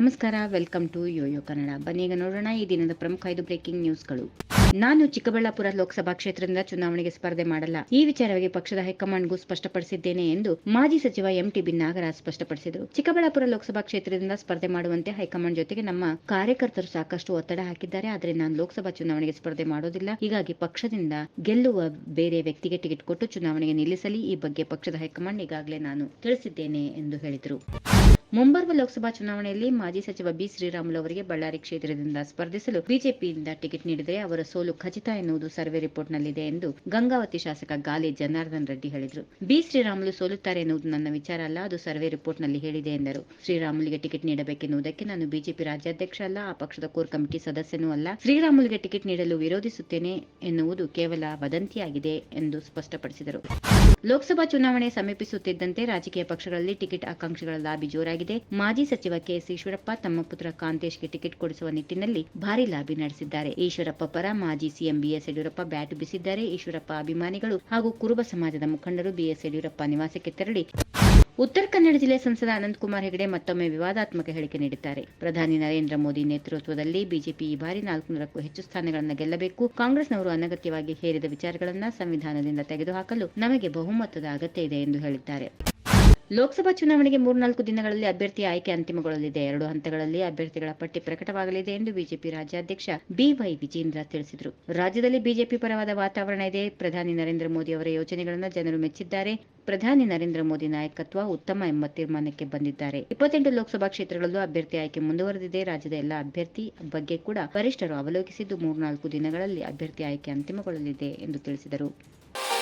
ನಮಸ್ಕಾರ, welcome to Yoyo Kannada. ಬನ್ನಿ ಈಗ ನೋಡೋಣ ಈ ದಿನದ ಪ್ರಮುಖ ಐದು ಬ್ರೇಕಿಂಗ್ ನ್ಯೂಸ್ಗಳು. ನಾನು ಚಿಕ್ಕಬಳ್ಳಾಪುರ ಲೋಕಸಭಾ ಕ್ಷೇತ್ರದಿಂದ ಚುನಾವಣೆಗೆ ಸ್ಪರ್ಧೆ ಮಾಡಲ್ಲ. ಈ ವಿಚಾರವಾಗಿ ಪಕ್ಷದ ಹೈಕಮಾಂಡ್ಗೂ ಸ್ಪಷ್ಟಪಡಿಸಿದ್ದೇನೆ ಎಂದು ಮಾಜಿ ಸಚಿವ ಎಂಟಿಬಿ ನಾಗರಾಜ್ ಸ್ಪಷ್ಟಪಡಿಸಿದರು. ಚಿಕ್ಕಬಳ್ಳಾಪುರ ಲೋಕಸಭಾ ಕ್ಷೇತ್ರದಿಂದ ಸ್ಪರ್ಧೆ ಮಾಡುವಂತೆ ಹೈಕಮಾಂಡ್ ಜೊತೆಗೆ ನಮ್ಮ ಕಾರ್ಯಕರ್ತರು ಸಾಕಷ್ಟು ಒತ್ತಡ ಹಾಕಿದ್ದಾರೆ. ಆದರೆ ನಾನು ಲೋಕಸಭಾ ಚುನಾವಣೆಗೆ ಸ್ಪರ್ಧೆ ಮಾಡೋದಿಲ್ಲ. ಹೀಗಾಗಿ ಪಕ್ಷದಿಂದ ಗೆಲ್ಲುವ ಬೇರೆ ವ್ಯಕ್ತಿಗೆ ಟಿಕೆಟ್ ಕೊಟ್ಟು ಚುನಾವಣೆಗೆ ನಿಲ್ಲಿಸಲಿ. ಈ ಬಗ್ಗೆ ಪಕ್ಷದ ಹೈಕಮಾಂಡ್ ಈಗಾಗಲೇ ನಾನು ತಿಳಿಸಿದ್ದೇನೆ ಎಂದು ಹೇಳಿದರು. ಮುಂಬರುವ ಲೋಕಸಭಾ ಚುನಾವಣೆಯಲ್ಲಿ ಮಾಜಿ ಸಚಿವ ಬಿ ಶ್ರೀರಾಮುಲು ಅವರಿಗೆ ಬಳ್ಳಾರಿ ಕ್ಷೇತ್ರದಿಂದ ಸ್ಪರ್ಧಿಸಲು ಬಿಜೆಪಿಯಿಂದ ಟಿಕೆಟ್ ನೀಡಿದರೆ ಅವರ ಸೋಲು ಖಚಿತ ಎನ್ನುವುದು ಸರ್ವೆ ರಿಪೋರ್ಟ್ನಲ್ಲಿದೆ ಎಂದು ಗಂಗಾವತಿ ಶಾಸಕ ಗಾಲಿ ಜನಾರ್ದನ್ ರೆಡ್ಡಿ ಹೇಳಿದರು. ಬಿ ಶ್ರೀರಾಮುಲು ಸೋಲುತ್ತಾರೆ ಎನ್ನುವುದು ನನ್ನ ವಿಚಾರ ಅಲ್ಲ, ಅದು ಸರ್ವೆ ರಿಪೋರ್ಟ್ನಲ್ಲಿ ಹೇಳಿದೆ ಎಂದರು. ಶ್ರೀರಾಮುಲಿಗೆ ಟಿಕೆಟ್ ನೀಡಬೇಕೆನ್ನುವುದಕ್ಕೆ ನಾನು ಬಿಜೆಪಿ ರಾಜ್ಯಾಧ್ಯಕ್ಷ ಅಲ್ಲ, ಆ ಪಕ್ಷದ ಕೋರ್ ಕಮಿಟಿ ಸದಸ್ಯನೂ ಅಲ್ಲ. ಶ್ರೀರಾಮುಲಿಗೆ ಟಿಕೆಟ್ ನೀಡಲು ವಿರೋಧಿಸುತ್ತೇನೆ ಎನ್ನುವುದು ಕೇವಲ ವದಂತಿಯಾಗಿದೆ ಎಂದು ಸ್ಪಷ್ಟಪಡಿಸಿದರು. ಲೋಕಸಭಾ ಚುನಾವಣೆ ಸಮೀಪಿಸುತ್ತಿದ್ದಂತೆ ರಾಜಕೀಯ ಪಕ್ಷಗಳಲ್ಲಿ ಟಿಕೆಟ್ ಆಕಾಂಕ್ಷಿಗಳ ಲಾಬಿ ಜೋರಾಗಿದೆ. ಮಾಜಿ ಸಚಿವ ಕೆಎಸ್ ಈಶ್ವರಪ್ಪ ತಮ್ಮ ಪುತ್ರ ಕಾಂತೇಶ್ಗೆ ಟಿಕೆಟ್ ಕೊಡಿಸುವ ನಿಟ್ಟಿನಲ್ಲಿ ಭಾರಿ ಲಾಬಿ ನಡೆಸಿದ್ದಾರೆ. ಈಶ್ವರಪ್ಪ ಪರ ಮಾಜಿ ಸಿಎಂ ಬಿಎಸ್ ಯಡಿಯೂರಪ್ಪ ಬ್ಯಾಟ್ ಬಿಸಿದ್ದಾರೆ. ಈಶ್ವರಪ್ಪ ಅಭಿಮಾನಿಗಳು ಹಾಗೂ ಕುರುಬ ಸಮಾಜದ ಮುಖಂಡರು ಬಿಎಸ್ ಯಡಿಯೂರಪ್ಪ ನಿವಾಸಕ್ಕೆ ತೆರಳಿ. ಉತ್ತರ ಕನ್ನಡ ಜಿಲ್ಲೆ ಸಂಸದ ಅನಂತಕುಮಾರ್ ಹೆಗಡೆ ಮತ್ತೊಮ್ಮೆ ವಿವಾದಾತ್ಮಕ ಹೇಳಿಕೆ ನೀಡಿದ್ದಾರೆ. ಪ್ರಧಾನಿ ನರೇಂದ್ರ ಮೋದಿ ನೇತೃತ್ವದಲ್ಲಿ ಬಿಜೆಪಿ ಈ ಬಾರಿ ನಾಲ್ಕುನೂರಕ್ಕೂ ಹೆಚ್ಚು ಸ್ಥಾನಗಳನ್ನು ಗೆಲ್ಲಬೇಕು. ಕಾಂಗ್ರೆಸ್ನವರು ಅನಗತ್ಯವಾಗಿ ಹೇರಿದ ವಿಚಾರಗಳನ್ನು ಸಂವಿಧಾನದಿಂದ ತೆಗೆದುಹಾಕಲು ನಮಗೆ ಬಹುಮತದ ಅಗತ್ಯ ಇದೆ ಎಂದು ಹೇಳಿದ್ದಾರೆ. ಲೋಕಸಭಾ ಚುನಾವಣೆಗೆ ಮೂರ್ನಾಲ್ಕು ದಿನಗಳಲ್ಲಿ ಅಭ್ಯರ್ಥಿ ಆಯ್ಕೆ ಅಂತಿಮಗೊಳ್ಳಲಿದೆ. ಎರಡು ಹಂತಗಳಲ್ಲಿ ಅಭ್ಯರ್ಥಿಗಳ ಪಟ್ಟಿ ಪ್ರಕಟವಾಗಲಿದೆ ಎಂದು ಬಿಜೆಪಿ ರಾಜ್ಯಾಧ್ಯಕ್ಷ ಬಿವೈ ವಿಜೇಂದ್ರ ತಿಳಿಸಿದರು. ರಾಜ್ಯದಲ್ಲಿ ಬಿಜೆಪಿ ಪರವಾದ ವಾತಾವರಣ ಇದೆ. ಪ್ರಧಾನಿ ನರೇಂದ್ರ ಮೋದಿ ಅವರ ಯೋಜನೆಗಳನ್ನು ಜನರು ಮೆಚ್ಚಿದ್ದಾರೆ. ಪ್ರಧಾನಿ ನರೇಂದ್ರ ಮೋದಿ ನಾಯಕತ್ವ ಉತ್ತಮ ಎಂಬ ತೀರ್ಮಾನಕ್ಕೆ ಬಂದಿದ್ದಾರೆ. ಇಪ್ಪತ್ತೆಂಟು ಲೋಕಸಭಾ ಕ್ಷೇತ್ರಗಳಲ್ಲೂ ಅಭ್ಯರ್ಥಿ ಆಯ್ಕೆ ಮುಂದುವರೆದಿದೆ. ರಾಜ್ಯದ ಎಲ್ಲ ಅಭ್ಯರ್ಥಿ ಬಗ್ಗೆ ಕೂಡ ವರಿಷ್ಠರು ಅವಲೋಕಿಸಿದ್ದು ಮೂರ್ನಾಲ್ಕು ದಿನಗಳಲ್ಲಿ ಅಭ್ಯರ್ಥಿ ಆಯ್ಕೆ ಅಂತಿಮಗೊಳ್ಳಲಿದೆ ಎಂದು ತಿಳಿಸಿದರು.